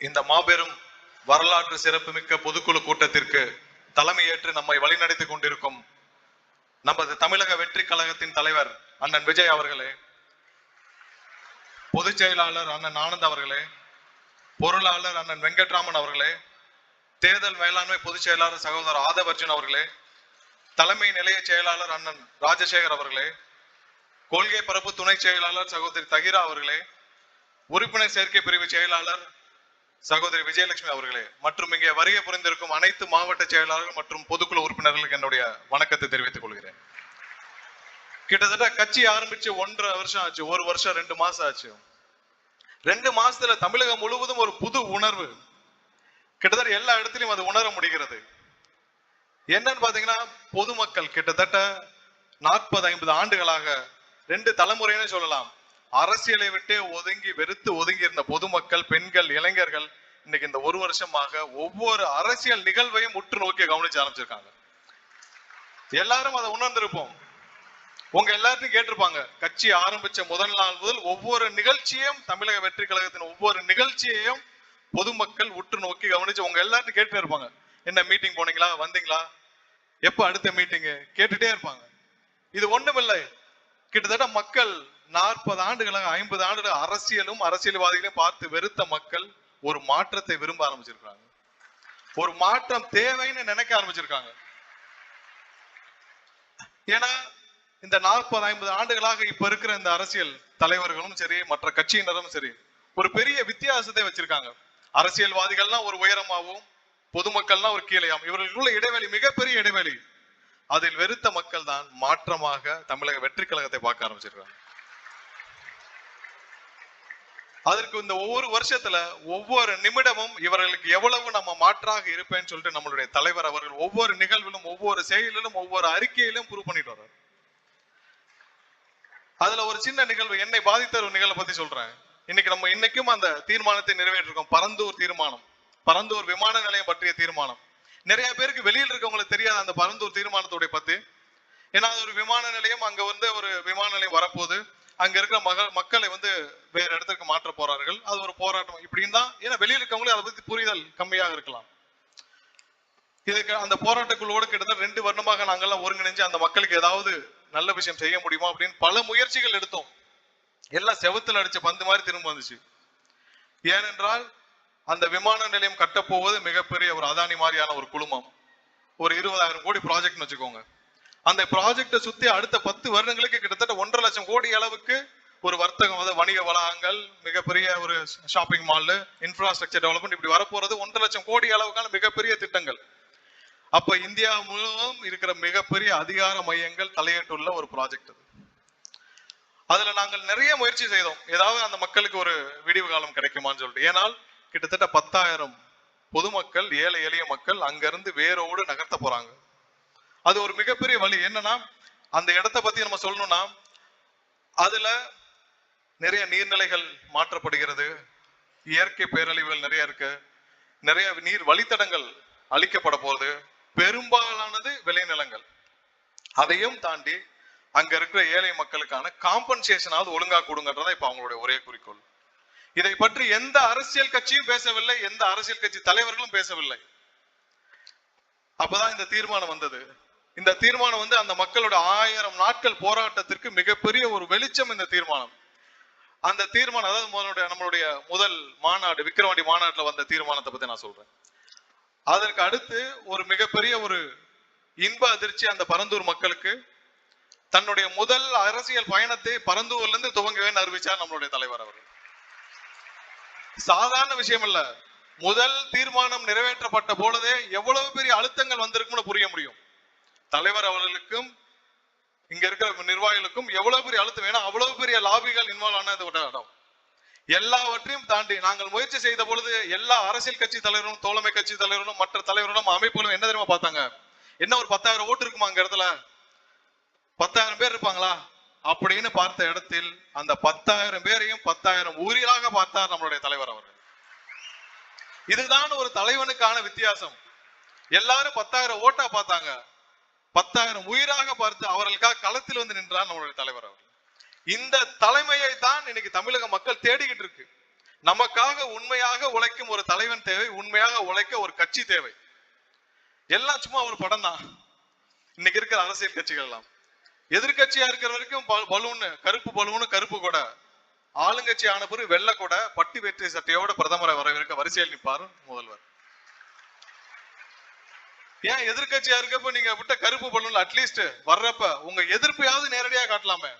இந்த மாபெரும் வரலாற்று சிறப்புமிக்க பொதுக்குழு கூட்டத்திற்கு தலைமையேற்று நம்மை வழிநடத்திக் கொண்டிருக்கும் நமது தமிழக வெற்றி கழகத்தின் தலைவர் அண்ணன் விஜய் அவர்களே பொதுச் செயலாளர் அண்ணன் ஆனந்த் அவர்களே பொருளாளர் அண்ணன் வெங்கட்ராமன் அவர்களே தேர்தல் மேலாண்மை பொதுச் செயலாளர் சகோதரர் ஆதவர்ஜுன் அவர்களே தலைமை நிலைய செயலாளர் அண்ணன் ராஜசேகர் அவர்களே கொள்கை பரப்பு துணை செயலாளர் சகோதரி தகிரா அவர்களே உறுப்பினர் சேர்க்கை பிரிவு செயலாளர் சகோதரி விஜயலட்சுமி அவர்களே மற்றும் இங்கே வருகை புரிந்திருக்கும் அனைத்து மாவட்ட செயலாளர்கள் மற்றும் பொதுக்குழு உறுப்பினர்களுக்கு என்னுடைய வணக்கத்தை தெரிவித்துக் கொள்கிறேன். கிட்டத்தட்ட கட்சி ஆரம்பிச்சு ஒன்றரை வருஷம் ஆச்சு. ஒரு வருஷம் ரெண்டு மாசம் ஆச்சு. ரெண்டு மாசத்துல தமிழகம் முழுவதும் ஒரு புது உணர்வு. கிட்டத்தட்ட எல்லா இடத்துலயும் அது உணர முடிகிறது. என்னன்னு பாத்தீங்கன்னா பொதுமக்கள் கிட்டத்தட்ட நாற்பது ஐம்பது ஆண்டுகளாக ரெண்டு தலைமுறைன்னு சொல்லலாம். அரசியலை விட்டே ஒதுங்கி வெறுத்து ஒதுங்கி இருந்த பொதுமக்கள் பெண்கள் இளைஞர்கள் இன்னைக்கு இந்த ஒரு வருஷமாக ஒவ்வொரு அரசியல் நிகழ்வையும் உற்று நோக்கி கவனிச்சு ஆரம்பிச்சிருக்காங்க. எல்லாரும் அதை உணர்ந்திருப்போம். உங்க எல்லாத்தையும் கேட்டிருப்பாங்க கட்சி ஆரம்பிச்ச முதல் நாள் முதல் ஒவ்வொரு நிகழ்ச்சியும் தமிழக வெற்றி கழகத்தின் ஒவ்வொரு நிகழ்ச்சியையும் பொதுமக்கள் உற்று நோக்கி கவனிச்சு உங்க எல்லாத்தையும் கேட்டு இருப்பாங்க. என்ன மீட்டிங் போனீங்களா? வந்தீங்களா? எப்ப அடுத்த மீட்டிங் கேட்டுட்டே இருப்பாங்க. இது ஒண்ணுமில்லை. கிட்டத்தட்ட மக்கள் நாற்பது ஆண்டுகளாக ஐம்பது ஆண்டுகள் அரசியலும் அரசியல்வாதிகளையும் பார்த்து வெறுத்த மக்கள் ஒரு மாற்றத்தை விரும்ப ஆரம்பிச்சிருக்காங்க ஒரு மாற்றம் தேவைன்னு நினைக்க ஆரம்பிச்சிருக்காங்க. ஏன்னா இந்த நாற்பது ஐம்பது ஆண்டுகளாக இப்ப இருக்கிற இந்த அரசியல் தலைவர்களும் சரி மற்ற கட்சியினரும் சரி ஒரு பெரிய வித்தியாசத்தை வச்சிருக்காங்க. அரசியல்வாதிகள்லாம் ஒரு உயரமாகவும் பொதுமக்கள்லாம் ஒரு கீழையாம் இவர்களுக்குள்ள இடைவெளி மிகப்பெரிய இடைவெளி. அதில் வெறுத்த மக்கள் தான் மாற்றமாக தமிழக வெற்றி கழகத்தை பார்க்க ஆரம்பிச்சிருக்காங்க. அதற்கு இந்த ஒவ்வொரு வருஷத்துல ஒவ்வொரு நிமிடமும் இவர்களுக்கு எவ்வளவு நம்ம மாற்றாக இருப்பேன்னு சொல்லிட்டு நம்மளுடைய தலைவர் அவர்கள் ஒவ்வொரு நிகழ்விலும் ஒவ்வொரு செயலிலும் ஒவ்வொரு அறிக்கையிலும் ப்ரூவ் பண்ணிட்டு வர்றாரு. அதுல ஒரு சின்ன நிகழ்வு என்னை பாதித்த ஒரு நிகழ்வை பத்தி சொல்றேன். இன்னைக்கு நம்ம இன்னைக்கும் அந்த தீர்மானத்தை நிறைவேற்றிருக்கோம். பரந்தூர் தீர்மானம். பரந்தூர் விமான நிலையம் பற்றிய தீர்மானம். நிறைய பேருக்கு வெளியில் இருக்கவங்களுக்கு தெரியாது அந்த பரந்தூர் தீர்மானத்துடைய பத்தி. ஏன்னா அது ஒரு விமான நிலையம். அங்க வந்து ஒரு விமான நிலையம் வரப்போகுது. அங்க இருக்கிற மக மக்களை வந்து வேற இடத்துக்கு மாற்ற போறார்கள். அது ஒரு போராட்டம். இப்படின்னு தான் ஏன்னா வெளியில் இருக்கவங்களே அதை பத்தி புரிதல் கம்மியாக இருக்கலாம். இதுக்கு அந்த போராட்டக்குழுவோடு கிட்டத்தட்ட ரெண்டு வருடமாக நாங்கெல்லாம் ஒருங்கிணைஞ்சு அந்த மக்களுக்கு ஏதாவது நல்ல விஷயம் செய்ய முடியுமா அப்படின்னு பல முயற்சிகள் எடுத்தோம். எல்லாம் செவுத்துல அடிச்ச பந்து மாதிரி திரும்ப வந்துச்சு. ஏனென்றால் அந்த விமான நிலையம் கட்டப்போவது மிகப்பெரிய ஒரு அதானி மாதிரியான ஒரு குழுமம். ஒரு இருபதாயிரம் கோடி ப்ராஜெக்ட்னு வச்சுக்கோங்க. அந்த ப்ராஜெக்டை சுத்தி அடுத்த பத்து வருடங்களுக்கு கிட்டத்தட்ட ஒன்றரை லட்சம் கோடி அளவுக்கு ஒரு வர்த்தகம் வந்து வணிக வளாகங்கள் மிகப்பெரிய ஒரு ஷாப்பிங் மால் இன்ஃப்ராஸ்ட்ரக்சர் டெவலப்மெண்ட் இப்படி வரப்போறது ஒன்றரை லட்சம் கோடி அளவுக்கான மிகப்பெரிய திட்டங்கள். அப்ப இந்தியா முழுவதும் இருக்கிற மிகப்பெரிய அதிகார மையங்கள் தலையிட்டுள்ள ஒரு ப்ராஜெக்ட் அது. அதுல நாங்கள் நிறைய முயற்சி செய்தோம். ஏதாவது அந்த மக்களுக்கு ஒரு விடிவு காலம் கிடைக்குமான்னு சொல்லிட்டு. ஏனால் கிட்டத்தட்ட பத்தாயிரம் பொதுமக்கள் ஏழை எளிய மக்கள் அங்கிருந்து வேரோடு நகர்த்த போறாங்க. அது ஒரு மிகப்பெரிய வழி. என்னன்னா அந்த இடத்த பத்தி நம்ம சொல்லணும்னா அதுல நிறைய நீர்நிலைகள் மாற்றப்படுகிறது. இயற்கை பேரழிவுகள் நிறைய இருக்கு. நிறைய நீர் வழித்தடங்கள் அழிக்கப்பட போகுது. பெரும்பாலானது விளைநிலங்கள். அதையும் தாண்டி அங்க இருக்கிற ஏழை மக்களுக்கான காம்பன்சேஷனாவது ஒழுங்கா கொடுங்கன்றதா இப்ப அவங்களுடைய ஒரே குறிக்கோள். இதை பற்றி எந்த அரசியல் கட்சியும் பேசவில்லை எந்த அரசியல் கட்சி தலைவர்களும் பேசவில்லை. அப்பதான் இந்த தீர்மானம் வந்தது. இந்த தீர்மானம் வந்து அந்த மக்களோட ஆயிரம் நாட்கள் போராட்டத்திற்கு மிகப்பெரிய ஒரு வெளிச்சம் இந்த தீர்மானம். அந்த தீர்மானம் அதாவது நம்மளுடைய முதல் மாநாடு விக்கிரவாண்டி மாநாட்டுல வந்த தீர்மானத்தை பத்தி நான் சொல்றேன். அதற்கு அடுத்து ஒரு மிகப்பெரிய ஒரு இன்ப அதிர்ச்சி அந்த பரந்தூர் மக்களுக்கு. தன்னுடைய முதல் அரசியல் பயணத்தை பரந்தூர்ல இருந்து துவங்கவேன்னு அறிவிச்சார் நம்மளுடைய தலைவர் அவர் சாதாரண விஷயம் இல்ல. முதல் தீர்மானம் நிறைவேற்றப்பட்ட பொழுதே எவ்வளவு பெரிய அழுத்தங்கள் வந்திருக்கும்னு புரிய முடியும். தலைவர் அவர்களுக்கும் இங்க இருக்கிற நிர்வாகிகளுக்கும் எவ்வளவு பெரிய அழுத்தம் வேணும் அவ்வளவு பெரிய லாபிகள் இன்வால்வ் ஆன ஒரு இடம். எல்லாவற்றையும் தாண்டி நாங்கள் முயற்சி செய்த பொழுது எல்லா அரசியல் கட்சி தலைவரும் தோழமை கட்சி தலைவரும் மற்ற தலைவரும் அமைப்புகளும் என்ன தெரியுமா பார்த்தாங்க? என்ன ஒரு பத்தாயிரம் ஓட்டு இருக்குமா அங்க இடத்துல? பத்தாயிரம் பேர் இருப்பாங்களா? அப்படின்னு பார்த்த இடத்தில் அந்த பத்தாயிரம் பேரையும் பத்தாயிரம் ஊரிலாக பார்த்தார் நம்மளுடைய தலைவர் அவர் இதுதான் ஒரு தலைவனுக்கான வித்தியாசம். எல்லாரும் பத்தாயிரம் ஓட்டா பார்த்தாங்க. பத்தாயிரம் உயிராக பார்த்து அவர்களுக்காக களத்தில் வந்து நின்றார் நம்மளுடைய தலைவர் அவர். இந்த தலைமையை தான் இன்னைக்கு தமிழக மக்கள் தேடிக்கிட்டு இருக்கு. நமக்காக உண்மையாக உழைக்கும் ஒரு தலைவன் தேவை உண்மையாக உழைக்க ஒரு கட்சி தேவை. எல்லாம் சும்மா ஒரு படம் தான். இன்னைக்கு இருக்கிற அரசியல் கட்சிகள் எல்லாம் எதிர்கட்சியா இருக்கிற வரைக்கும் பலூன் கருப்பு பலூனு கருப்பு கூட. ஆளுங்கட்சி ஆன பிறகு வெள்ளை கூட பட்டி வெற்றி சட்டையோட பிரதமரை வரவேற்க வரிசையில் நிற்பார் முதல்வர். ஏன் எதிர்கட்சியா இருக்கப்ப நீங்க விட்ட கருப்பு பண்ணல அட்லீஸ்ட் வர்றப்ப உங்க எதிர்ப்பையாவது நேரடியா காட்டலாமே.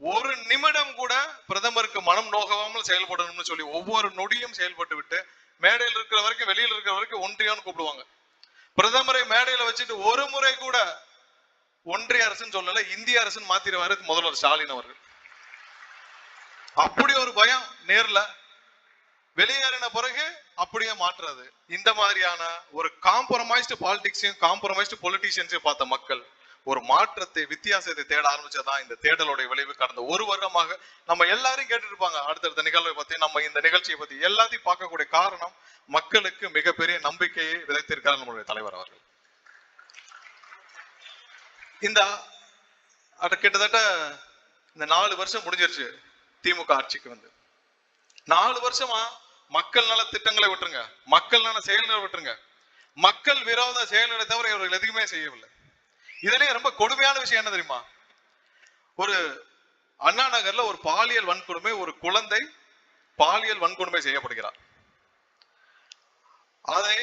ஒரு நிமிடம் கூட பிரதமருக்கு மனம் நோகவாமல் செயல்படணும்னு சொல்லி ஒவ்வொரு நொடியும் செயல்பட்டு விட்டு மேடையில் இருக்கிற வரைக்கும் வெளியில் இருக்கிற வரைக்கும் ஒன்றியம்னு கூப்பிடுவாங்க. பிரதமரை மேடையில வச்சுட்டு ஒரு முறை கூட ஒன்றிய அரசுன்னு சொல்லல இந்திய அரசுன்னு மாத்திடுவாரு முதல்வர் ஸ்டாலின் அவர்கள். அப்படி ஒரு பயம் நேர்ல வெளியேறின பிறகு அப்படியே மாற்றுறது இந்த மாதிரியான ஒரு காம்ப்ரமைஸ்டு பாலிடிக்ஸையும் காம்ப்ரமைஸ்டு பொலிட்டீஷியன்ஸையும் பார்த்த மக்கள் ஒரு மாற்றத்தை வித்தியாசத்தை தேட ஆரம்பிச்சதான் இந்த தேடலுடைய விளைவு கடந்த. ஒரு வருடமாக நம்ம எல்லாரும் கேட்டுருப்பாங்க. அடுத்தடுத்த நிகழ்வை பத்தி நம்ம இந்த நிகழ்ச்சியை பத்தி எல்லாத்தையும் பார்க்கக்கூடிய காரணம் மக்களுக்கு மிகப்பெரிய நம்பிக்கையை விதைத்திருக்கிறார் நம்மளுடைய தலைவர் அவர்கள். இந்த கிட்டத்தட்ட இந்த நாலு வருஷம் முடிஞ்சிருச்சு திமுக ஆட்சிக்கு வந்து. நாலு வருஷமா மக்கள் நல திட்டங்களை விட்டுருங்க. மக்கள் நல செயல்களை விட்டுருங்க. மக்கள் விரோத செயல்களை தவிர இவர்கள் எதுக்குமே செய்யவில்லை. இதுலயே ரொம்ப கொடுமையான விஷயம் என்ன தெரியுமா? ஒரு அண்ணா நகர்ல ஒரு பாலியல் வன்கொடுமை ஒரு குழந்தை பாலியல் வன்கொடுமை செய்யப்படுகிறார். அதை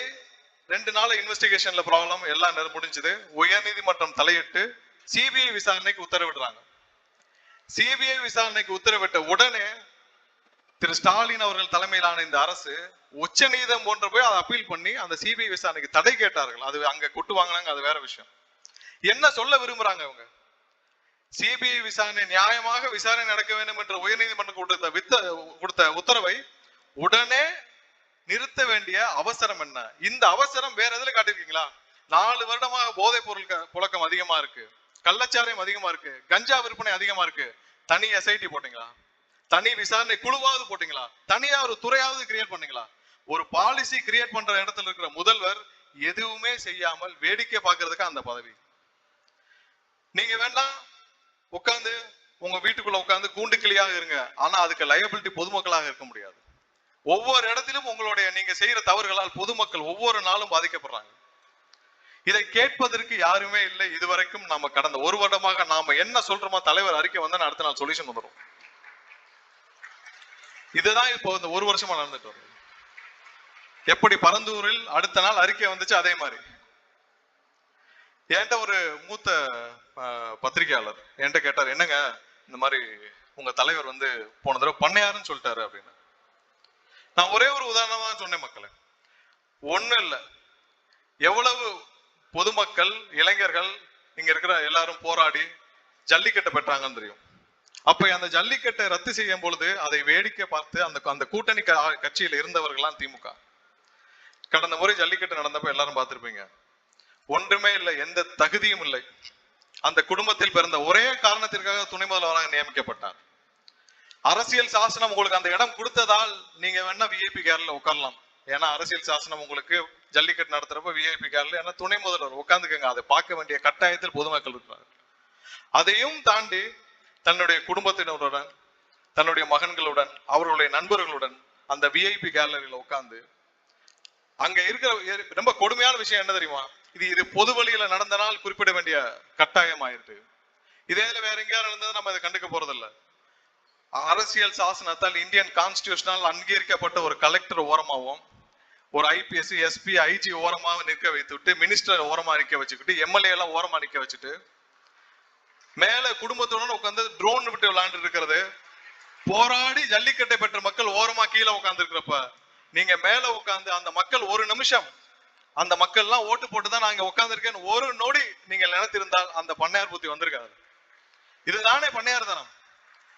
ரெண்டு நாள் இன்வெஸ்டிகேஷன்ல ப்ராப்ளம் எல்லாம் முடிஞ்சது. உயர்நீதிமன்றம் தலையிட்டு சிபிஐ விசாரணைக்கு உத்தரவிடுறாங்க. சிபிஐ விசாரணைக்கு உத்தரவிட்ட உடனே திரு ஸ்டாலின் அவர்கள் தலைமையிலான இந்த அரசு உச்ச நீதம் போன்ற போய் அதை அப்பீல் பண்ணி அந்த சிபிஐ விசாரணைக்கு தடை கேட்டார்கள். அது அங்க கொட்டு வாங்கினாங்க அது வேற விஷயம். என்ன சொல்ல விரும்புறாங்க அவங்க சிபிஐ விசாரணை நியாயமாக விசாரணை நடக்க வேண்டும் என்ற உயர்நீதிமன்றம் கொடுத்த வித்த கொடுத்த உத்தரவை உடனே நிறுத்த வேண்டிய அவசரம் என்ன? இந்த அவசரம் வேற எதுல காட்டிருக்கீங்களா நாலு வருடமாக போதைப் பொருள் புழக்கம் அதிகமா இருக்கு. கள்ளச்சாரையும் அதிகமா இருக்கு. கஞ்சா விற்பனை அதிகமா இருக்கு. தனி எஸ்ஐடி போட்டீங்களா? தனி விசாரணை குழுவாவது போட்டீங்களா? தனியா ஒரு துறையாவது கிரியேட் பண்ணீங்களா? ஒரு பாலிசி கிரியேட் பண்ற இடத்துல இருக்கிற முதல்வர் எதுவுமே செய்யாமல் வேடிக்கை பார்க்கறதுக்கு அந்த பதவி. நீங்க வேண்டாம் உட்கார்ந்து உங்க வீட்டுக்குள்ள உட்கார்ந்து கூண்டு கிளியாக இருங்க. ஆனா அதுக்கு லயபிலிட்டி பொதுமக்களாக இருக்க முடியாது. ஒவ்வொரு இடத்திலும் உங்களுடைய நீங்க செய்யற தவறுகளால் பொதுமக்கள் ஒவ்வொரு நாளும் பாதிக்கப்படுறாங்க. இதை கேட்பதற்கு யாருமே இல்லை. இதுவரைக்கும் நாம கடந்த ஒரு வருடமாக நாம என்ன சொல்றோமோ தலைவர் அறிக்கை வந்தா அடுத்த நாள் சொல்யூஷன் வந்துடும் இதுதான் இப்போ இந்த ஒரு வருஷமா நடந்துட்டு வருது. எப்படி பரந்தூரில் அடுத்த நாள் அறிக்கை வந்துச்சு அதே மாதிரி. என்கிட்ட ஒரு மூத்த பத்திரிகையாளர் என்கிட்ட கேட்டார் என்னங்க இந்த மாதிரி உங்க தலைவர் வந்து போன தடவை பண்ணையாருன்னு சொல்லிட்டாரு அப்படின்னு. நான் ஒரே ஒரு உதாரணமா சொன்னேன் மக்களை. ஒண்ணும் இல்ல. எவ்வளவு பொதுமக்கள் இளைஞர்கள் இங்க இருக்கிற எல்லாரும் போராடி ஜல்லிக்கட்டு பெற்றாங்கன்னு தெரியும். அப்ப அந்த ஜல்லிக்கட்டை ரத்து செய்யும் பொழுது அதை வேடிக்கை பார்த்து அந்த அந்த கூட்டணி கட்சியில் இருந்தவர்கள்லாம் திமுக. கடந்த முறை ஜல்லிக்கட்டு நடந்தப்ப எல்லாரும் பார்த்திருப்பீங்க. ஒன்றுமே இல்லை எந்த தகுதியும் இல்லை. அந்த குடும்பத்தில் பிறந்த ஒரே காரணத்திற்காக துணை முதல்வராக நியமிக்கப்பட்டார். அரசியல் சாசனம் உங்களுக்கு அந்த இடம் கொடுத்ததால் நீங்க வேணா விஐபி கேர்ல உட்காரலாம். ஏன்னா அரசியல் சாசனம் உங்களுக்கு ஜல்லிக்கட்டு நடத்துறப்ப விஐபி கேர்ல ஏன்னா துணை முதல்வர் உட்காந்துக்கங்க அதை பார்க்க வேண்டிய கட்டாயத்தில் பொதுமக்கள் இருக்கிறார்கள். அதையும் தாண்டி தன்னுடைய குடும்பத்தினருடன் தன்னுடைய மகன்களுடன் அவர்களுடைய நண்பர்களுடன் அந்த விஐபி கேலரியில உட்கார்ந்து அங்க இருக்கிற ரொம்ப கொடுமையான விஷயம் என்ன தெரியுமா? இது இது பொது வழியில நடந்தனால் குறிப்பிட வேண்டிய கட்டாயம் ஆயிருக்கு இதே வேற எங்கேயாவது நடந்தது நம்ம இதை கண்டுக்க போறதில்ல. அரசியல் சாசனத்தால் இந்தியன் கான்ஸ்டியூஷனால் அங்கீகரிக்கப்பட்ட ஒரு கலெக்டர் ஓரமாகவும் ஒரு ஐபிஎஸ் எஸ்பி ஐஜி ஓரமாக நிற்க வைத்துவிட்டு மினிஸ்டர் ஓரமா நிற்க வச்சுக்கிட்டு எம்எல்ஏ எல்லாம் ஓரமா நிற்க வச்சுட்டு மேல குடும்பத்துடன் உட்காந்து ட்ரோன் விட்டு விளையாண்டு இருக்கிறது. போராடி ஜல்லிக்கட்டை பெற்ற மக்கள் ஓரமா கீழே உட்கார்ந்து இருக்கிறப்ப நீங்க மேல உட்காந்து அந்த மக்கள் ஒரு நிமிஷம் அந்த மக்கள் எல்லாம் ஓட்டு போட்டுதான் நாங்க உட்காந்துருக்கேன்னு ஒரு நொடி நீங்கள் நினைத்திருந்தால் அந்த பண்ணையார் புத்தி வந்திருக்காது. இதுதானே பண்ணையார் தனம்.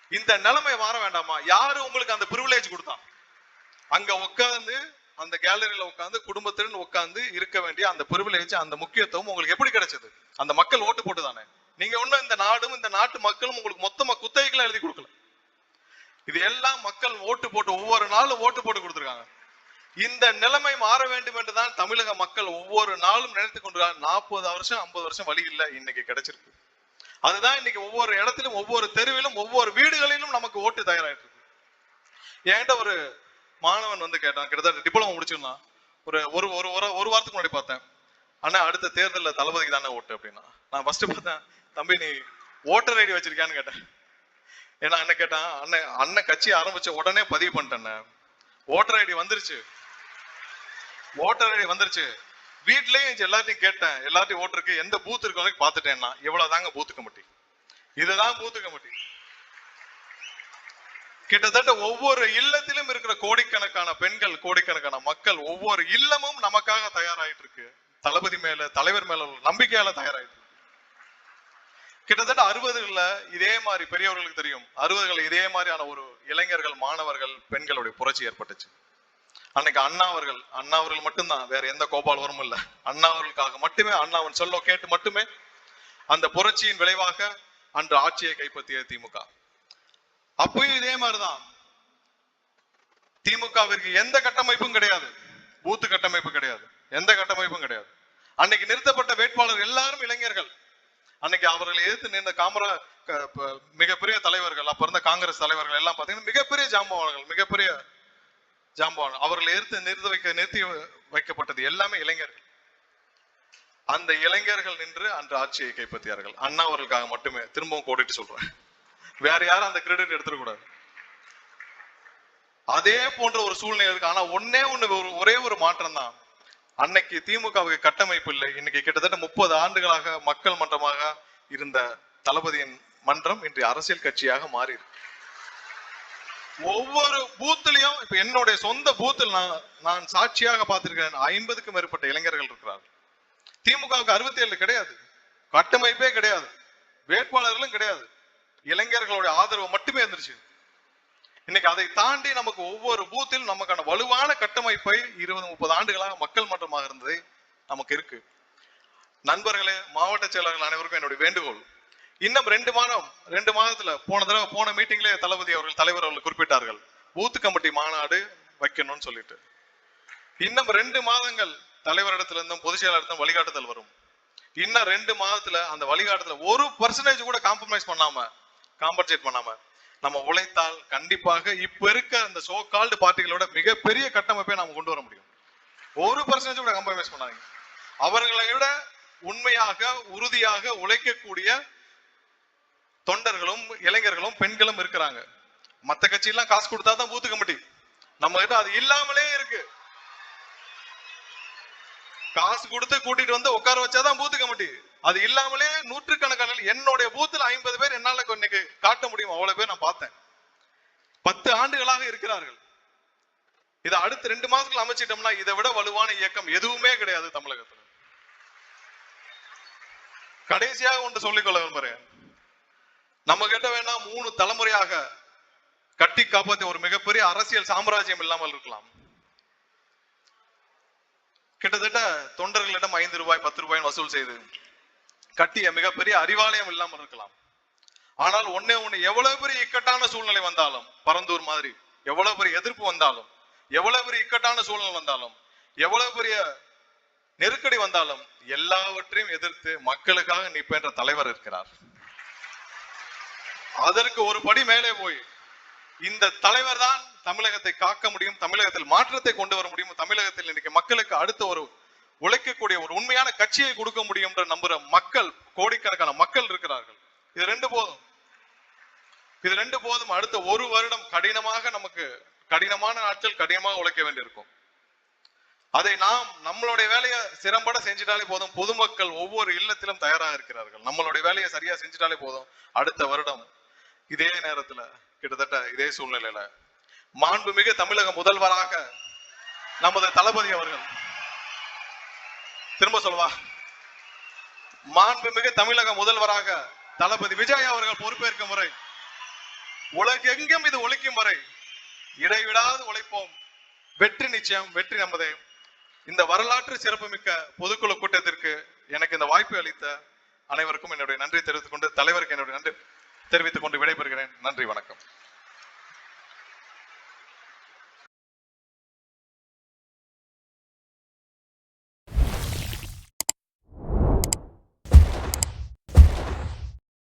இந்த நிலைமை மாற வேண்டாமா? யாரு உங்களுக்கு அந்த பிரிவிலேஜ் கொடுத்தான்? அங்க உட்காந்து அந்த கேலரியில உட்காந்து குடும்பத்துடன் உட்காந்து இருக்க வேண்டிய அந்த பிரிவிலேஜ் அந்த முக்கியத்துவம் உங்களுக்கு எப்படி கிடைச்சது? அந்த மக்கள் ஓட்டு போட்டு தானே நீங்க ஒன்றும் இந்த நாடும் இந்த நாட்டு மக்களும் உங்களுக்கு மொத்தமா குத்தகைகளை எழுதி கொடுக்கல. இது எல்லாம் மக்கள் ஓட்டு போட்டு ஒவ்வொரு நாளும் ஓட்டு போட்டு கொடுத்துருக்காங்க. இந்த நிலைமை மாற வேண்டும் என்றுதான் தமிழக மக்கள் ஒவ்வொரு நாளும் நினைத்து கொண்டிருக்காங்க. நாற்பது வருஷம் ஐம்பது வருஷம் வழி இல்லை இன்னைக்கு கிடைச்சிருக்கு. அதுதான் இன்னைக்கு ஒவ்வொரு இடத்திலும் ஒவ்வொரு தெருவிலும் ஒவ்வொரு வீடுகளிலும் நமக்கு ஓட்டு தயாராகிட்டு இருக்கு. என்கிட்ட ஒரு மாணவன் வந்து கேட்டான் கிட்டத்தட்ட டிப்ளமோ முடிச்சிருந்தான் ஒரு ஒரு ஒரு ஒரு ஒரு வாரத்துக்கு முன்னாடி பார்த்தேன். ஆனா அடுத்த தேர்தலில் தளபதிக்கு தானே ஓட்டு அப்படின்னா. நான் ஃபர்ஸ்ட் பார்த்தேன் தம்பி நீ ஓட்டர் ஐடி வச்சிருக்கியான்னு கேட்டேன். ஏன்னா அண்ணன் கேட்டான் அண்ணன் அண்ணன் கட்சி ஆரம்பிச்ச உடனே பதிவு பண்ணிட்டேன் ஓட்டர் ஐடி வந்துருச்சு. ஓட்டர் ஐடி வந்துருச்சு. வீட்லயும் எல்லாத்தையும் கேட்டேன். எல்லாத்தையும் ஓட்டருக்கு எந்த பூத் இருக்கு பார்த்துட்டேன்னா இவ்வளவு தாங்க பூத்து கமிட்டி. இதுதான் பூத்து கமிட்டி. கிட்டத்தட்ட ஒவ்வொரு இல்லத்திலும் இருக்கிற கோடிக்கணக்கான பெண்கள் கோடிக்கணக்கான மக்கள் ஒவ்வொரு இல்லமும் நமக்காக தயாராயிட்டு இருக்கு. தளபதி மேல தலைவர் மேல நம்பிக்கையால தயாராயிட்டு இருக்கு. கிட்டத்தட்ட அறுபதுகள்ல இதே மாதிரி பெரியவர்களுக்கு தெரியும். அறுபதுகள் இதே மாதிரியான ஒரு இளைஞர்கள் மாணவர்கள் பெண்களுடைய புரட்சி ஏற்பட்டுச்சு. அன்னைக்கு அண்ணா அவர்கள் அண்ணா அவர்கள் மட்டும்தான் வேற எந்த கோபால்வரும் இல்ல. அண்ணா அவர்களுக்காக மட்டுமே அண்ணாவின் சொல்ல கேட்டு மட்டுமே அந்த புரட்சியின் விளைவாக அன்று ஆட்சியை கைப்பற்றிய திமுக. அப்பயும் இதே மாதிரிதான். திமுகவிற்கு எந்த கட்டமைப்பும் கிடையாது. பூத்து கட்டமைப்பு கிடையாது. எந்த கட்டமைப்பும் கிடையாது. அன்னைக்கு நிறுத்தப்பட்ட வேட்பாளர் எல்லாரும் இளைஞர்கள். அன்னைக்கு அவர்களை எதிர்த்து நின்ற காமர மிகப்பெரிய தலைவர்கள் அப்ப இருந்த காங்கிரஸ் தலைவர்கள் எல்லாம் பாத்தீங்கன்னா மிகப்பெரிய ஜாம்பவான்கள் மிகப்பெரிய ஜாம்பவான் அவர்களை. எதிர்த்து நிறுத்த வைக்க நிறுத்தி வைக்கப்பட்டது எல்லாமே இளைஞர்கள். அந்த இளைஞர்கள் நின்று அன்று ஆட்சியை கைப்பற்றியார்கள் அண்ணா அவர்களுக்காக மட்டுமே திரும்பவும் கோடிட்டு சொல்றேன். வேற யாரும் அந்த கிரெடிட் எடுத்துடக்கூடாது அதே போன்ற ஒரு சூழ்நிலை இருக்கு. ஆனா ஒன்னே ஒண்ணு ஒரு ஒரே ஒரு மாற்றம் தான் அன்னைக்கு திமுகவுக்கு கட்டமைப்பு இல்லை. இன்னைக்கு கிட்டத்தட்ட முப்பது ஆண்டுகளாக மக்கள் மன்றமாக இருந்த தளபதியின் மன்றம் இன்று அரசியல் கட்சியாக மாறி ஒவ்வொரு பூத்துலயும் இப்ப என்னுடைய சொந்த பூத்தில் நான் நான் சாட்சியாக பார்த்திருக்கிறேன். ஐம்பதுக்கும் மேற்பட்ட இளைஞர்கள் இருக்கிறார்கள். திமுகவுக்கு அறுபத்தி ஏழு கிடையாது. கட்டமைப்பே கிடையாது. வேட்பாளர்களும் கிடையாது. இளைஞர்களுடைய ஆதரவு மட்டுமே இருந்துச்சு. இன்னைக்கு அதை தாண்டி நமக்கு ஒவ்வொரு பூத்தில் நமக்கான வலுவான கட்டமைப்பை இருபது முப்பது ஆண்டுகளாக மக்கள் மன்றமாக இருந்தது நமக்கு இருக்கு. நண்பர்களே மாவட்ட செயலாளர்கள் அனைவருக்கும் என்னுடைய வேண்டுகோள். இன்னும் ரெண்டு மாதம் ரெண்டு மாதத்துல போன தடவை போன மீட்டிங்ல தளபதி அவர்கள் தலைவர் அவர்கள் குறிப்பிட்டார்கள். பூத் கமிட்டி மாநாடு வைக்கணும்னு சொல்லிட்டு. இன்னும் ரெண்டு மாதங்கள் தலைவரிடத்துல இருந்தும் பொதுச் செயலாளர் வழிகாட்டுதல் வரும். இன்னும் ரெண்டு மாதத்துல அந்த வழிகாட்டுதல ஒரு பர்சன்டேஜ் கூட காம்ப்ரமைஸ் பண்ணாம காம்பன்சேட் பண்ணாம நம்ம உழைத்தால் கண்டிப்பாக இப்ப இருக்க அந்த சோ கால்டு பார்ட்டிகளோட மிகப்பெரிய கட்டமைப்பை நாம கொண்டு வர முடியும். ஒரு பர்சன்டேஜ் கூட கம்ப்ரமைஸ் பண்ணாதீங்க. அவர்களை விட உண்மையாக உறுதியாக உழைக்கக்கூடிய தொண்டர்களும் இளைஞர்களும் பெண்களும் இருக்கிறாங்க. மத்த கட்சியெல்லாம் காசு கொடுத்தா தான் பூத்து கமிட்டி நம்ம கிட்ட அது இல்லாமலே இருக்கு. காசு கொடுத்து கூட்டிட்டு வந்து உட்கார வச்சாதான் பூத்து கமிட்டி அது இல்லாமலே நூற்றுக்கணக்கான என்னுடைய பூத்துல ஐம்பது பேர் என்னால இன்னைக்கு காட்ட முடியும்? அவ்வளவு பேர் நான் பார்த்தேன். பத்து ஆண்டுகளாக இருக்கிறார்கள். இதை அடுத்த ரெண்டு மாசத்துக்கு அமைச்சிட்டோம்னா இதை விட வலுவான இயக்கம் எதுவுமே கிடையாது தமிழகத்துல. கடைசியாக ஒன்று சொல்லிக்கொள்ள விரும்புறேன் நம்ம கிட்ட வேணா மூணு தலைமுறையாக கட்டி காப்பாத்திய ஒரு மிகப்பெரிய அரசியல் சாம்ராஜ்யம் இல்லாமல் இருக்கலாம். கிட்டத்தட்ட தொண்டர்களிடம் ஐந்து ரூபாய் பத்து ரூபாய் வசூல் செய்து கட்டிய மிகப்பெரிய அறிவாலயம் இல்லாமல் இருக்கலாம். ஆனால் ஒண்ணே ஒண்ணு எவ்வளவு பெரிய இக்கட்டான சூழ்நிலை வந்தாலும் பரந்தூர் மாதிரி எவ்வளவு பெரிய எதிர்ப்பு வந்தாலும் எவ்வளவு பெரிய இக்கட்டான சூழ்நிலை வந்தாலும் எவ்வளவு பெரிய நெருக்கடி வந்தாலும் எல்லாவற்றையும் எதிர்த்து மக்களுக்காக நிற்பென்ற தலைவர் இருக்கிறார். அதற்கு ஒரு படி மேலே போய் இந்த தலைவர் தான் தமிழகத்தை காக்க முடியும் தமிழகத்தில் மாற்றத்தை கொண்டு வர முடியும் தமிழகத்தில் இன்னைக்கு மக்களுக்கு அடுத்த ஒரு உழைக்கக்கூடிய ஒரு உண்மையான கட்சியை கொடுக்க முடியும் என்று நம்புற மக்கள் கோடிக்கணக்கான மக்கள் இருக்கிறார்கள். இது ரெண்டு போதும். இது ரெண்டு போதும். அடுத்த ஒரு வருடம் கடினமாக நமக்கு கடினமான நாட்கள் கடினமாக உழைக்க வேண்டியிருக்கும். அதை நாம் நம்மளுடைய வேலையை சிறம்பட செஞ்சிட்டாலே போதும். பொதுமக்கள் ஒவ்வொரு இல்லத்திலும் தயாராக இருக்கிறார்கள். நம்மளுடைய வேலையை சரியா செஞ்சிட்டாலே போதும். அடுத்த வருடம் இதே நேரத்துல கிட்டத்தட்ட இதே சூழ்நிலையில மாண்புமிகு தமிழக முதல்வராக நமது தளபதி அவர்கள் திரும்ப சொல்வா மாண்புமிகு தமிழக முதல்வராக தளபதி விஜய் அவர்கள் பொறுப்பேற்கும் வரை உலகெங்கும் இது ஒழிக்கும் வரை இடைவிடாது உழைப்போம். வெற்றி நிச்சயம் வெற்றி நமதே இந்த வரலாற்று சிறப்புமிக்க பொதுக்குழு கூட்டத்திற்கு எனக்கு இந்த வாய்ப்பு அளித்த அனைவருக்கும் என்னுடைய நன்றி தெரிவித்துக் கொண்டு தலைவருக்கு என்னுடைய நன்றி தெரிவித்துக் கொண்டு விடைபெறுகிறேன். நன்றி வணக்கம்.